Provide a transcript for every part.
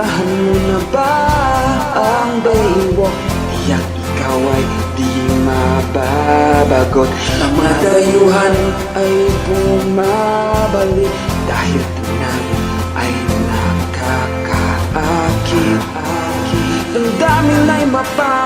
Nagustuhan mo na ba ang baywalk? Tiyak ikaw ay di mababagot. Ang mga dayuhan ay bumabalik. Dahil tingnan ay nakakaakit Ang dami na'y mapapaibig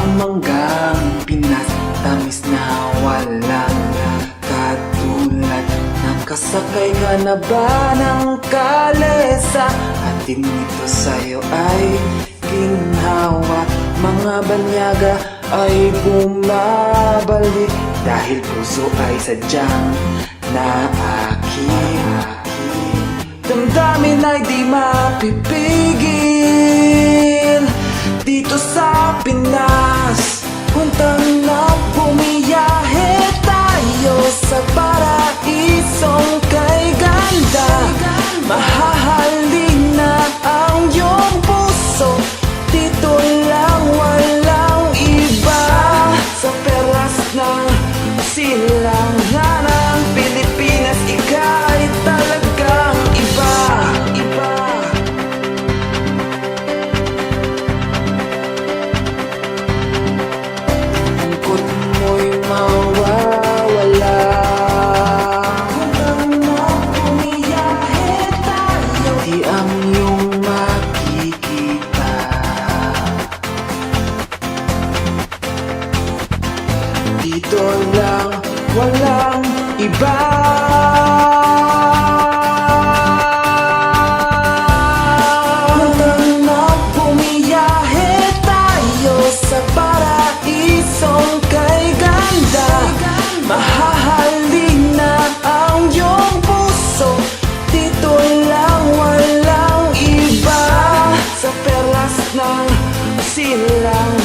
ang manggang Pinas? Tamis na walang katulad Nakasakay ka na ba ng kalesa? Atin nito sa'yo ay ginhawa Mga banyaga ay bumabalik Dahil puso ay sadyang naakin Damdamin ay di mapipigil Dito sa see walang iba. Hanggang na bumiyahe tayo sa paraisong kay ganda. Mahahalin na ang iyong puso. Dito lang walang iba. Sa perlas ng silang